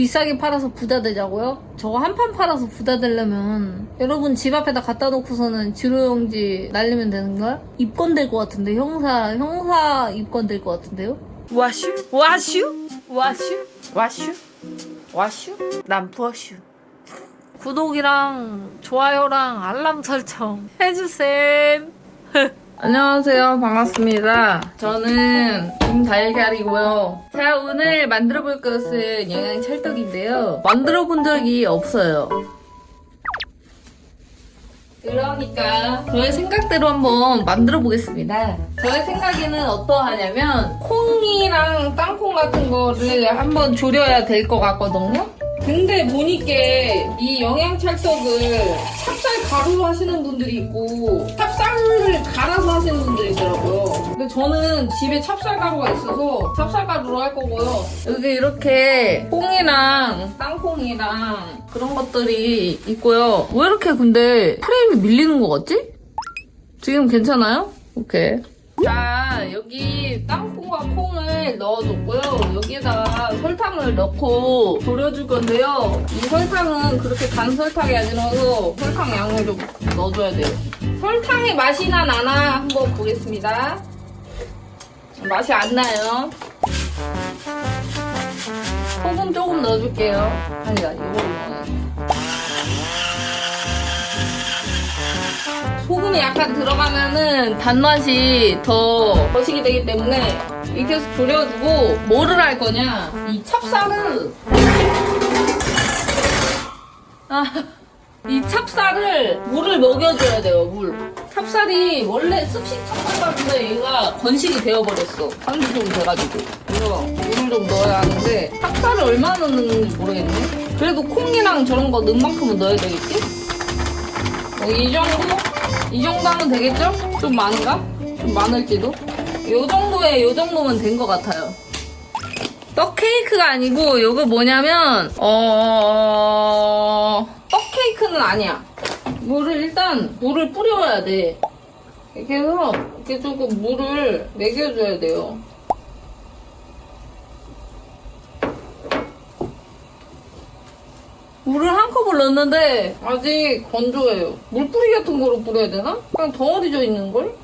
비싸게 팔아서 부자 되자고요? 저거 한 판 팔아서 부자 되려면 여러분 집 앞에다 갖다 놓고서는 지로용지 날리면 되는 거야? 입건 될 것 같은데 형사 형사 입건 될 것 같은데요? 와슈? 와슈? 와슈? 와슈? 와슈? 남푸어슈. 구독이랑 좋아요랑 알람 설정 해주셈. 안녕하세요. 반갑습니다. 저는 김달걀이고요. 자, 오늘 만들어 볼 것은 영양 찰떡인데요. 만들어 본 적이 없어요. 그러니까 저의 생각대로 한번 만들어 보겠습니다. 저의 생각에는 어떠하냐면 콩이랑 땅콩 같은 거를 한번 졸여야 될 것 같거든요. 근데 보니까 이 영양찰떡을 찹쌀 가루로 하시는 분들이 있고 찹쌀을 갈아서 하시는 분들이 있더라고요. 근데 저는 집에 찹쌀 가루가 있어서 찹쌀 가루로 할 거고요. 여기 이렇게 콩이랑 땅콩이랑 그런 것들이 있고요. 왜 이렇게 근데 프레임이 밀리는 것 같지? 지금 괜찮아요? 오케이. 자, 여기 땅콩과 콩을 넣어줬고요. 여기에다가 설탕을 넣고 졸여줄 건데요. 이 설탕은 그렇게 단 설탕이 아니라서 설탕 양을 좀 넣어줘야 돼요. 설탕의 맛이 나 나나 한번 보겠습니다. 맛이 안 나요. 소금 조금 넣어줄게요. 아니다, 이걸로. 소금이 약간 들어가면은 단맛이 더 거시기 되기 때문에 이렇게 해서 졸여주고 뭐를 할 거냐 이 찹쌀을 아, 이 찹쌀을 물을 먹여줘야 돼요 물 찹쌀이 원래 습식 찹쌀 같은데 얘가 건식이 되어버렸어 한지 좀 돼가지고 그래서 물을 좀 넣어야 하는데 찹쌀을 얼마나 넣는지 모르겠네 그래도 콩이랑 저런 거 넣은 만큼은 넣어야 되겠지? 어, 이 정도? 이 정도 하면 되겠죠? 좀 많은가? 좀 많을지도? 요 정도에 요 정도면 된 것 같아요. 떡 케이크가 아니고 요거 뭐냐면 어... 떡 케이크는 아니야. 물을 일단 물을 뿌려야 돼. 이렇게 해서 이렇게 조금 물을 먹여줘야 돼요. 물을 한 컵을 넣었는데 아직 건조해요. 물뿌리 같은 거로 뿌려야 되나? 그냥 덩어리 져 있는 걸?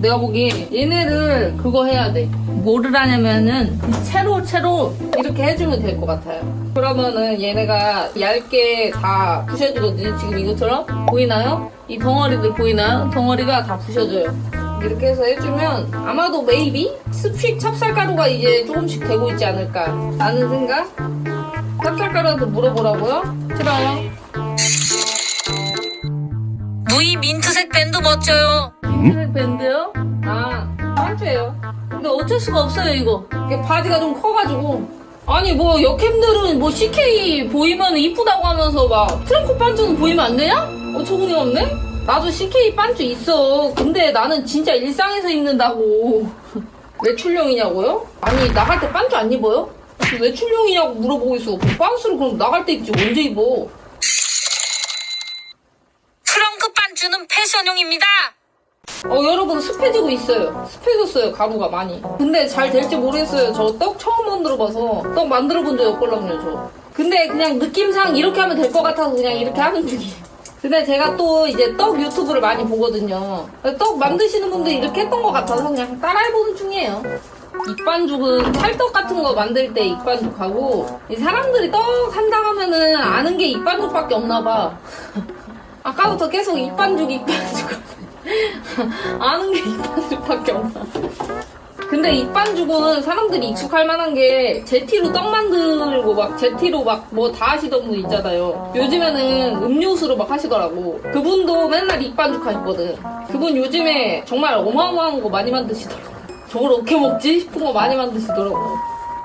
내가 보기에 얘네를 그거 해야 돼. 뭐를 하냐면은 채로 채로 이렇게 해주면 될 것 같아요. 그러면은 얘네가 얇게 다 부셔지거든요. 지금 이것처럼 보이나요? 이 덩어리들 보이나요? 덩어리가 다 부셔져요. 이렇게 해서 해주면 아마도 메이비 스픽 찹쌀가루가 이제 조금씩 되고 있지 않을까 라는 생각? 찹쌀가루한테 물어보라고요? 싫어요. 무이 민트색 밴드 멋져요. 흰색 밴드요? 아, 반주예요. 근데 어쩔 수가 없어요, 이거. 이게 바지가 좀 커가지고. 아니, 뭐, 역캠들은 뭐, CK 보이면 이쁘다고 하면서 막, 트렁크 반주는 보이면 안 되냐? 어처구니 없네? 나도 CK 반주 있어. 근데 나는 진짜 일상에서 입는다고. 외출용이냐고요? 아니, 나갈 때 반주 안 입어요? 외출용이냐고 물어보고 있어. 그럼 반스를 그럼 나갈 때 입지, 언제 입어? 트렁크 반주는 패션용입니다. 어 여러분 습해지고 있어요. 습해졌어요 가루가 많이. 근데 잘 될지 모르겠어요. 저 떡 처음 만들어봐서. 떡 만들어 본 적이 없걸랑요 저. 근데 그냥 느낌상 이렇게 하면 될 것 같아서 그냥 이렇게 하는 중이에요. 근데 제가 또 이제 떡 유튜브를 많이 보거든요. 떡 만드시는 분들이 이렇게 했던 것 같아서 그냥 따라해보는 중이에요. 입반죽은 찰떡 같은 거 만들 때 입반죽하고 이 사람들이 떡 한다 하면은 아는 게 입반죽밖에 없나 봐. 아까부터 계속 입반죽 입반죽 아는 게 입반죽밖에 없나. 근데 입반죽은 사람들이 익숙할 만한 게 제티로 떡 만들고 막 제티로 막 뭐 다 하시던 분 있잖아요. 요즘에는 음료수로 막 하시더라고. 그분도 맨날 입반죽 하셨거든. 그분 요즘에 정말 어마어마한 거 많이 만드시더라고. 저걸 어떻게 먹지 싶은 거 많이 만드시더라고.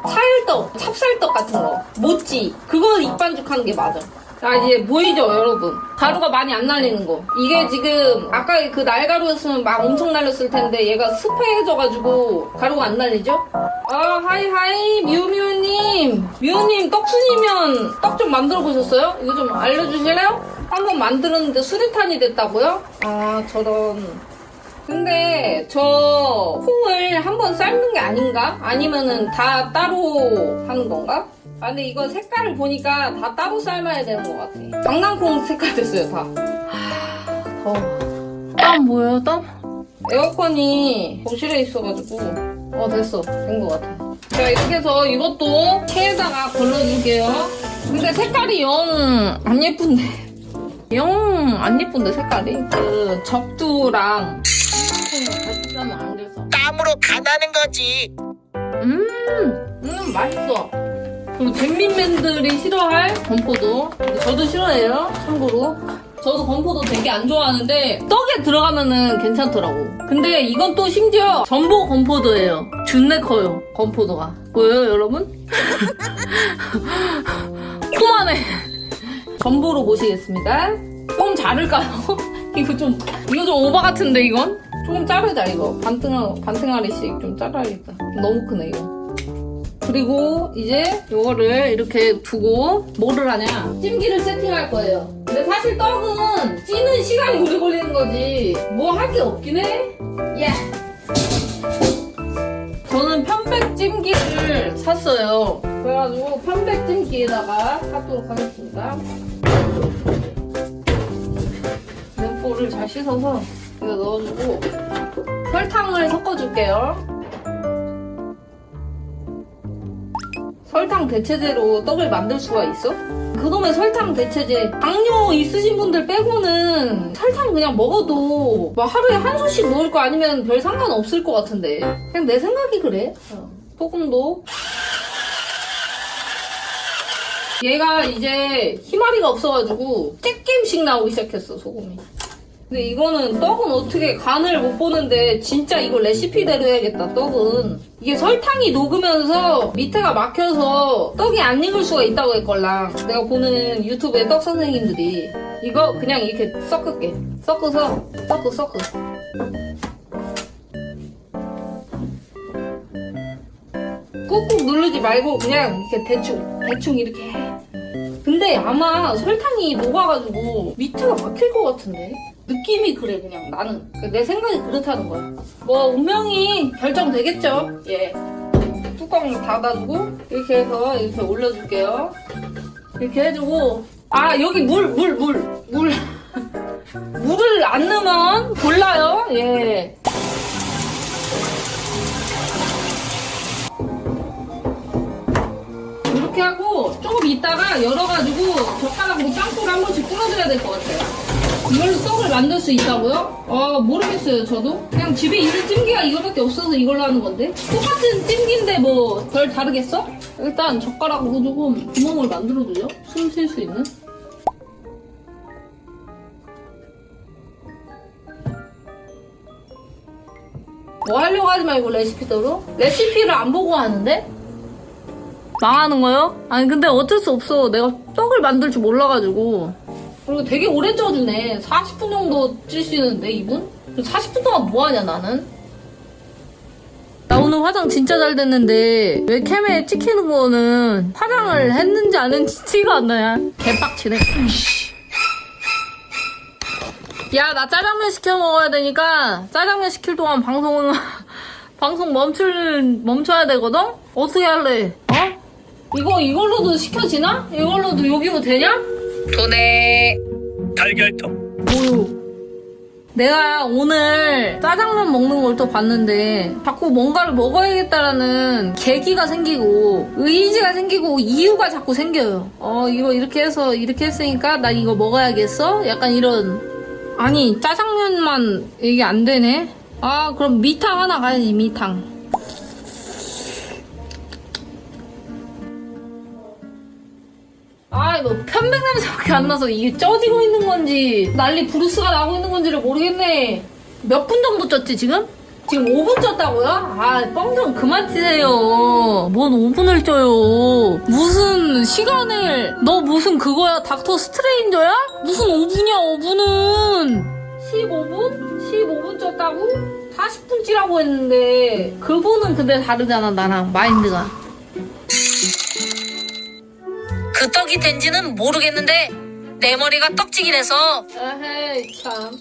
차일떡, 찹쌀떡 같은 거, 모찌 그거 입반죽 하는 게 맞아. 자 이제 보이죠 여러분 가루가 많이 안 날리는 거 이게 지금 아까 그 날가루였으면 막 엄청 날렸을 텐데 얘가 습해져가지고 가루가 안 날리죠 아 하이 하이 미우미우님 미우님 떡순이면 떡 좀 만들어 보셨어요? 이거 좀 알려주실래요? 한번 만들었는데 수리탄이 됐다고요? 아 저런 근데 저 콩을 한번 삶는 게 아닌가? 아니면은 다 따로 하는 건가? 아 근데 이거 색깔을 보니까 다 따로 삶아야 되는 것 같아. 강낭콩 색깔 됐어요 다. 하, 더워. 땀 뭐예요 땀? 에어컨이 거실에 있어가지고 어 됐어 된 것 같아. 자 이렇게 해서 이것도 체에다가 걸러줄게요. 근데 색깔이 영 안 예쁜데. 영 안 예쁜데 색깔이 그 적두랑 같이 싸면 안 돼서. 땀으로 가다는 거지. 음, 음 맛있어. 그리고 잼민맨들이 싫어할 건포도. 저도 싫어해요. 참고로. 저도 건포도 되게 안 좋아하는데 떡에 들어가면은 괜찮더라고. 근데 이건 또 심지어 전복 건포도예요. 준내 커요. 건포도가. 보여요, 여러분? 코만해. 전보로 모시겠습니다. 좀 자를까요? 이거 좀 이거 좀 오바 같은데 이건? 조금 자르자 이거 반등아 반등아리씩 좀 잘라야겠다. 너무 크네 이거. 그리고 이제 이거를 이렇게 두고 뭐를 하냐? 찜기를 세팅할 거예요. 근데 사실 떡은 찌는 시간이 오래 걸리는 거지 뭐 할 게 없긴 해. 예. 저는 편백 찜기를 샀어요. 그래가지고 편백 찜기에다가 하도록 하겠습니다. 면보를 잘 씻어서 이거 넣어주고 설탕을 섞어줄게요. 설탕 대체제로 떡을 만들 수가 있어? 그놈의 설탕 대체제. 당뇨 있으신 분들 빼고는 설탕 그냥 먹어도 뭐 하루에 한 수씩 먹을 거 아니면 별 상관 없을 것 같은데. 그냥 내 생각이 그래. 어. 소금도. 얘가 이제 희마리가 없어가지고 쬐김씩 나오기 시작했어 소금이 근데 이거는 떡은 어떻게 간을 못 보는데 진짜 이거 레시피대로 해야겠다 떡은. 이게 설탕이 녹으면서 밑에가 막혀서 떡이 안 익을 수가 있다고 했걸랑. 내가 보는 유튜브의 떡 선생님들이 이거 그냥 이렇게 섞을게. 섞어서 섞어 섞어. 꾹꾹 누르지 말고 그냥 이렇게 대충 대충 이렇게 해 근데 아마 설탕이 녹아가지고 밑에가 막힐 것 같은데? 느낌이 그래 그냥. 나는. 내 생각이 그렇다는 거야. 뭐 운명이 결정되겠죠? 예. 뚜껑을 닫아주고 이렇게 해서 이렇게 올려줄게요. 이렇게 해주고. 아 여기 물 물 물. 물. 물 을 안 넣으면 골라요. 예 이렇게 하고 조금 있다가 열어가지고 젓가락으로 빵꾸를 한 번씩 뚫어줘야 될 것 같아요. 이걸로 떡을 만들 수 있다고요? 어 모르겠어요 저도 그냥 집에 있는 찜기가 이거밖에 없어서 이걸로 하는 건데 똑같은 찜기인데 뭐 별 다르겠어? 일단 젓가락으로 조금 구멍을 만들어줘요 숨쉴 수 있는 뭐 하려고 하지 말고 레시피대로 레시피를 안 보고 하는데 망하는 거요? 아니 근데 어쩔 수 없어. 내가 떡을 만들 줄 몰라가지고. 그리고 되게 오래 쪄주네. 40분 정도 찌시는데 이분? 40분 동안 뭐 하냐 나는? 나 오늘 화장 진짜 잘 됐는데 왜 캠에 찍히는 거는 화장을 했는지 안 했는지 티가 안 나냐? 개빡치네. 야 나 짜장면 시켜 먹어야 되니까 짜장면 시킬 동안 방송은 방송 멈출 멈춰야 되거든? 어떻게 할래? 어? 이거 이걸로도 시켜지나? 이걸로도 요기요 되냐? 도네. 달걀떡. 뭐요? 내가 오늘 짜장면 먹는 걸 또 봤는데 자꾸 뭔가를 먹어야겠다라는 계기가 생기고 의지가 생기고 이유가 자꾸 생겨요. 어 이거 이렇게 해서 이렇게 했으니까 난 이거 먹어야겠어? 약간 이런 아니 짜장면만 이게 안 되네. 아 그럼 미탕 하나 가야지 미탕. 아, 뭐 편백 냄새밖에 안 나서 이게 쪄지고 있는 건지 난리 브루스가 나고 있는 건지를 모르겠네. 몇 분 정도 쪘지 지금? 지금 5분 쪘다고요? 아, 뻥 좀 그만 치세요. 뭔 5분을 쪄요. 무슨 시간을 너 무슨 그거야? 닥터 스트레인저야? 무슨 5분이야, 5분은. 15분? 15분 쪘다고? 40분 찌라고 했는데 그분은 근데 다르잖아, 나랑 마인드가. 그 떡이 된지는 모르겠는데 내 머리가 떡지기라서 에헤이 참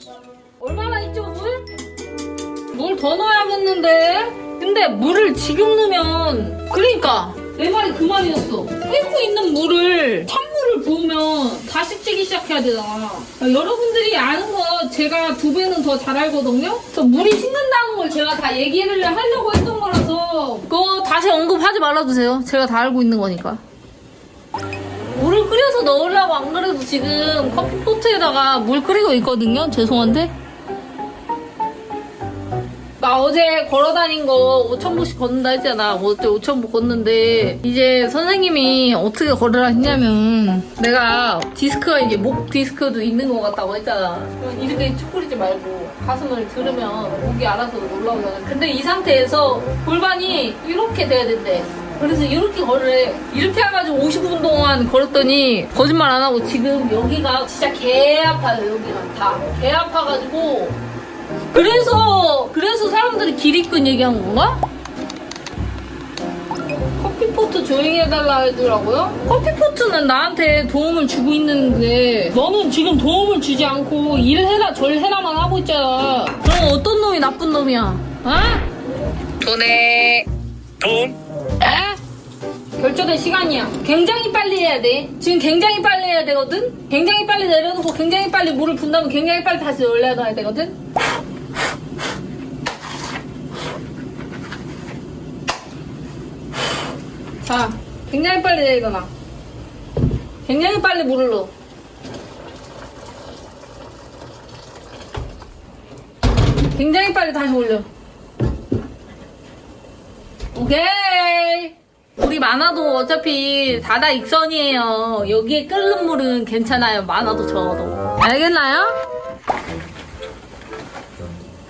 얼마나 있죠 물? 물 더 넣어야겠는데 근데 물을 지금 넣으면 그러니까 내 말이 그 말이었어 끓고 있는 물을 찬물을 부으면 다시 찌기 시작해야 되잖아. 그러니까 여러분들이 아는 거 제가 두 배는 더 잘 알거든요. 그래서 물이 식는다는 걸 제가 다 얘기를 하려고 했던 거라서 그거 다시 언급하지 말아주세요. 제가 다 알고 있는 거니까. 물을 끓여서 넣으려고 안 그래도 지금 커피포트에다가 물 끓이고 있거든요. 죄송한데. 나 어제 걸어 다닌 거 5,000보씩 걷는다 했잖아. 어제 5,000보 걷는데, 이제 선생님이 어떻게 걸으라 했냐면, 내가 디스크가 이제 목 디스크도 있는 것 같다고 했잖아. 이렇게 쭈그리지 말고, 가슴을 들으면 목이 알아서 올라오잖아. 근데 이 상태에서 골반이 이렇게 돼야 된대. 그래서 이렇게 걸으래. 이렇게 해가지고 50분 동안 걸었더니, 거짓말 안 하고 지금 여기가 진짜 개 아파요, 여기가 다. 개 아파가지고, 그래서 그래서 사람들이 기립근 얘기한 건가? 커피포트 조용히 해달라 하더라고요. 커피포트는 나한테 도움을 주고 있는데 너는 지금 도움을 주지 않고 일해라 절해라만 하고 있잖아. 그럼 어떤 놈이 나쁜 놈이야? 어? 도네. 돈 에? 결정된 시간이야. 굉장히 빨리 해야 돼. 지금 굉장히 빨리 해야 되거든? 굉장히 빨리 내려놓고 굉장히 빨리 물을 분 다음에 굉장히 빨리 다시 올려놔야 되거든? 자, 굉장히 빨리 내려놔. 굉장히 빨리 물을 넣어. 굉장히 빨리 다시 올려. 오케이. 우리 많아도 어차피 다다 익선이에요. 여기에 끓는 물은 괜찮아요. 많아도 적어도. 알겠나요?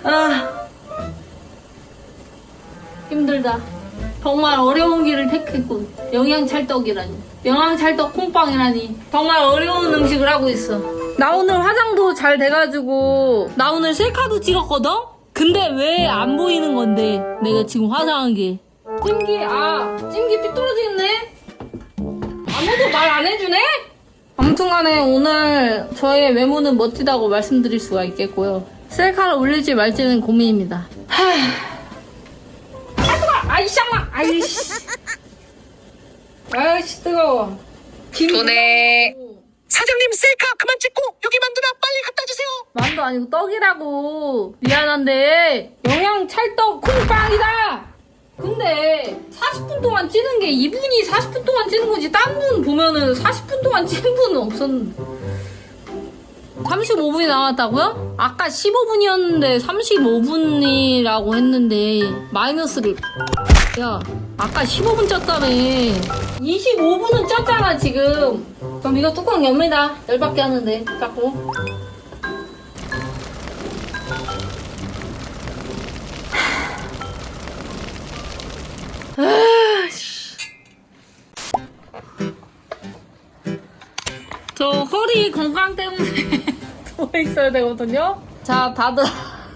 아. 힘들다. 정말 어려운 길을 택했군. 영양찰떡이라니. 영양찰떡 콩빵이라니. 정말 어려운 음식을 하고 있어. 나 오늘 화장도 잘 돼가지고, 나 오늘 셀카도 찍었거든? 근데 왜 안 보이는 건데, 내가 지금 화장한 게. 찜기, 아, 찜기 삐뚤어지겠네? 아무도 말 안 해주네? 아무튼 간에 오늘 저의 외모는 멋지다고 말씀드릴 수가 있겠고요. 셀카를 올릴지 말지는 고민입니다. 하... 아, 뜨거! 아이, 쌍마! 아이씨. 아이씨, 뜨거워. 김- 도네. 사장님 셀카 그만 찍고 여기 만두나 빨리 갖다 주세요 만두 아니고 떡이라고. 미안한데, 영양 찰떡 콩빵이다! 근데, 40분 동안 찌는 게 이분이 40분 동안 찌는 거지, 딴 분 보면은 40분 동안 찌는 분은 없었는데. 35분이 남았다고요? 아까 15분이었는데 35분이라고 했는데, 마이너스를. 야, 아까 15분 쪘다며. 25분은 쪘잖아, 지금. 그럼 이거 뚜껑 엽니다. 열받게 하는데, 자꾸. 저 허리 건강 때문에 누워 있어야 되거든요. 자, 다들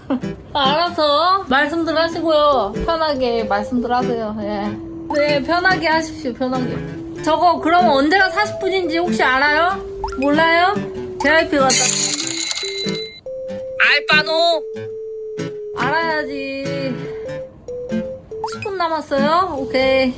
알아서 말씀들 하시고요. 편하게 말씀들 하세요. 예. 네, 편하게 하십시오. 편하게. 저거 그러면 언제가 40분인지 혹시 알아요? 몰라요? JYP 같다. 알바노. 알아야지. 10분 남았어요? 오케이.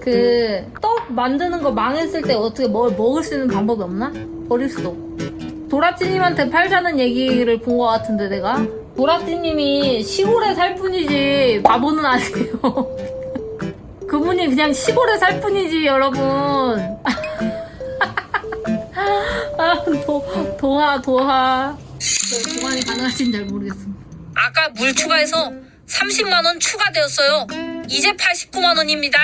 그, 떡 만드는 거 망했을 때 어떻게 뭘 먹을 수 있는 방법이 없나? 버릴 수도 없고. 도라찌님한테 팔자는 얘기를 본 것 같은데, 내가. 도라찌님이 시골에 살 뿐이지, 바보는 아니에요. 그분이 그냥 시골에 살 뿐이지, 여러분. 아, 도, 도하, 도하. 네, 도안이 가능하신 잘 모르겠습니다. 아까 물 추가해서 30만원 추가되었어요. 이제 89만 원입니다.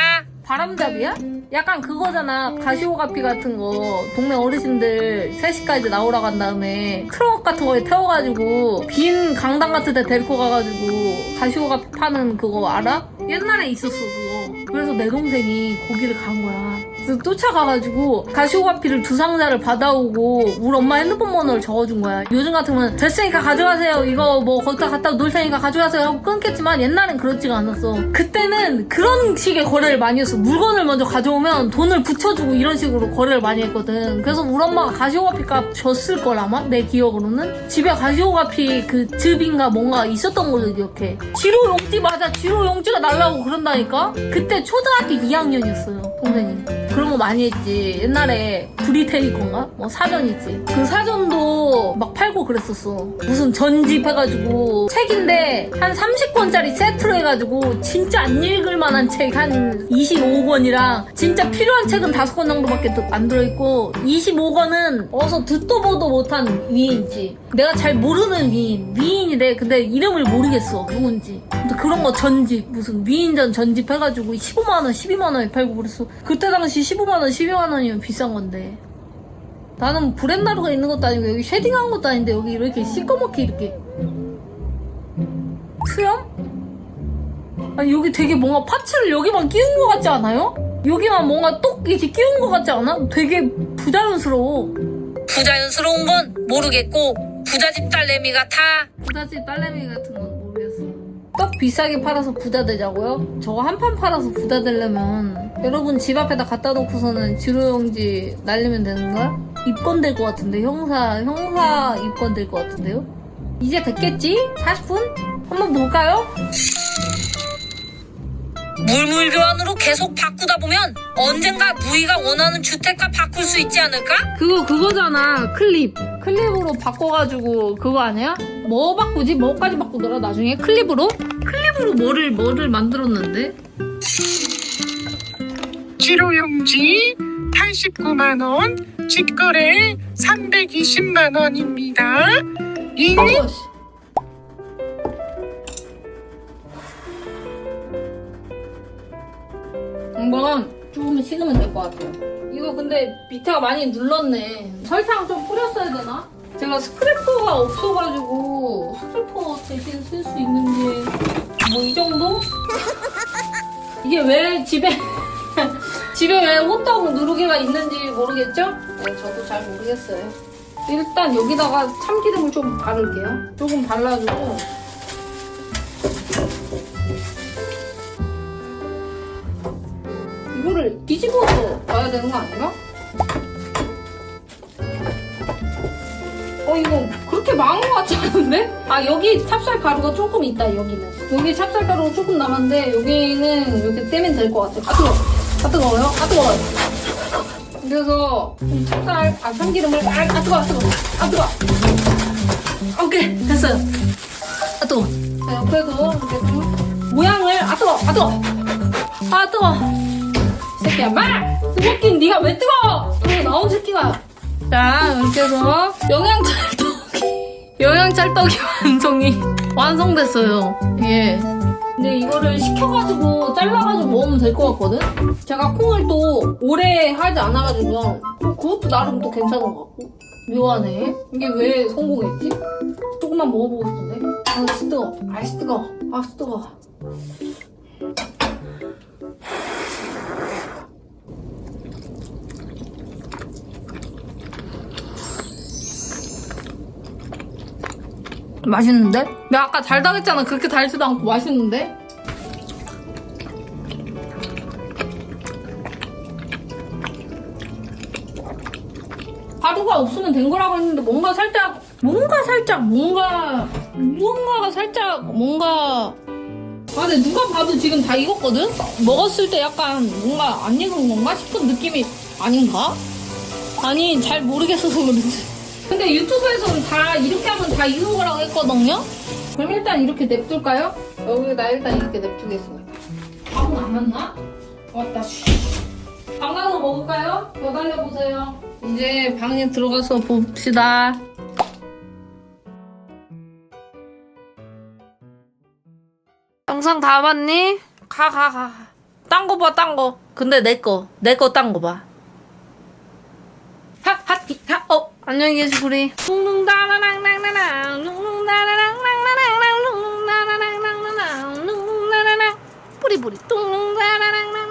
바람잡이야? 약간 그거잖아. 가시오가피 같은 거. 동네 어르신들 3시까지 나오라고 한 다음에 트럭 같은 거에 태워가지고 빈 강당 같은 데 데리고 가가지고 가시오가피 파는 그거 알아? 옛날에 있었어, 그거. 그래서 내 동생이 거기를 간 거야. 그래서 쫓아가가지고 가시오가피를 두 상자를 받아오고 우리 엄마 핸드폰 번호를 적어준 거야. 요즘 같으면 됐으니까 가져가세요. 이거 뭐 거기다 갖다 놓을 테니까 가져가세요 하고 끊겠지만 옛날엔 그렇지가 않았어. 그때는 그런 식의 거래를 많이 했어. 물건을 먼저 가져오면 돈을 붙여주고 이런 식으로 거래를 많이 했거든. 그래서 우리 엄마가 가시오가피 값 줬을 걸 아마? 내 기억으로는? 집에 가시오가피 그 즙인가 뭔가 있었던 걸로 기억해. 지로 용지 맞아. 지로 용지가 날라고 그런다니까? 그때 초등학교 2학년이었어요. 동생이 그런 거 많이 했지. 옛날에 브리테리콘가? 뭐 사전이지. 그 사전도 막 팔고 그랬었어. 무슨 전집 해가지고 책인데 한 30권짜리 세트로 해가지고 진짜 안 읽을 만한 책 한 25권이랑 진짜 필요한 책은 5권 정도밖에 또안 들어있고 25권은 어서 듣도 보도 못한 위인이지 내가 잘 모르는 위인 위인이래. 근데 이름을 모르겠어. 누군지. 근데 그런 거 전집 무슨 위인전 전집 해가지고 15만원 12만원에 팔고 그랬어 그때 당시 15만원 12만원이면 비싼 건데 나는 브랜나루가 있는 것도 아니고 여기 쉐딩한 것도 아닌데 여기 이렇게 시꺼멓게 이렇게 수염? 아니 여기 되게 뭔가 파츠를 여기만 끼운 것 같지 않아요? 여기만 뭔가 똑 이렇게 끼운 것 같지 않아? 되게 부자연스러워 부자연스러운 건 모르겠고 부자집 딸내미 같아. 부잣집 딸내미 같은 건 모르겠어. 떡 비싸게 팔아서 부자 되자고요? 저거 한 판 팔아서 부자 되려면 여러분 집 앞에다 갖다 놓고서는 지로용지 날리면 되는 거야? 입건 될 것 같은데 형사 형사 입건 될 것 같은데요? 이제 됐겠지? 40분? 한번 볼까요? 물물 교환으로 계속 바꾸다 보면 언젠가 무희가 원하는 주택과 바꿀 수 있지 않을까? 그거 그거잖아 클립 클립으로 바꿔가지고 그거 아니야? 뭐 바꾸지? 뭐까지 바꾸더라 나중에 클립으로? 클립으로 뭐를 뭐를 만들었는데? 지로용지 89만원 직거래 320만원입니다 이. 한번 조금 식으면 될 것 같아요. 이거 근데 밑에가 많이 눌렀네. 설탕 좀 뿌렸어야 되나? 제가 스크래퍼가 없어가지고 스크래퍼 대신 쓸 수 있는 게 뭐 이 정도? 이게 왜 집에 집에 왜 호떡 누르개가 있는지 모르겠죠? 네, 저도 잘 모르겠어요. 일단 여기다가 참기름을 좀 바를게요. 조금 발라주고. 이거를 뒤집어서 봐야 되는 거 아닌가? 어, 이거 그렇게 망한 것 같지 않은데? 아, 여기 찹쌀 가루가 조금 있다, 여기는. 여기 찹쌀 가루가 조금 남았는데, 여기는 이렇게 떼면 될 것 같아요. 아, 뜨거워. 아, 뜨거워요? 아, 뜨거워요. 그래서 이 찹쌀, 아, 참기름을, 아, 아, 뜨거워, 아, 뜨거워. 아, 뜨거워. 오케이, 됐어요. 아, 뜨거워. 자, 옆에도 이렇게 좀 모양을, 아, 뜨거워, 아, 뜨거워. 아, 뜨거워. 이 새끼야, 말! 뜨겁긴 네가 왜 뜨거워! 그리고 나온 새끼가. 자, 이렇게 해서 영양찰떡이, 영양찰떡이 완성이, 완성됐어요. 이게. 근데 이거를 식혀가지고 잘라가지고 먹으면 될 것 같거든? 제가 콩을 또 오래 하지 않아가지고 그것도 나름 또 괜찮은 것 같고. 묘하네. 이게 왜 성공했지? 조금만 먹어보고 싶은데? 아 진짜 뜨거워. 아이씨 뜨거워. 아 뜨거 맛있는데? 내가 아까 달다고 했잖아 그렇게 달지도 않고 맛있는데? 가루가 없으면 된 거라고 했는데 뭔가 살짝 뭔가 살짝 뭔가 무언가가 살짝 뭔가 아 근데 누가 봐도 지금 다 익었거든? 먹었을 때 약간 뭔가 안 익은 건가 싶은 느낌이 아닌가? 아니 잘 모르겠어서 그런지 근데 유튜브에서는 다 이렇게 하면 다 익은 거라고 했거든요? 그럼 일단 이렇게 냅둘까요? 여기다 일단 이렇게 냅두겠습니다 밥은 안 맞나? 왔다 쉬. 방 가서 먹을까요? 더 달려보세요 이제 방에 들어가서 봅시다 영상 다 봤니? 가 가 가. 딴 거 봐, 딴 거. 근데 내 거. 내 거 딴 거 봐. 하, 하, 히. 안녕히 계시고 우리. 룽룽다라랑랑라랑, 룽룽다라랑랑라랑, 룽룽다라랑랑라랑, 룽룽다라랑. 뿌리뿌리, 뚱룽다라랑랑.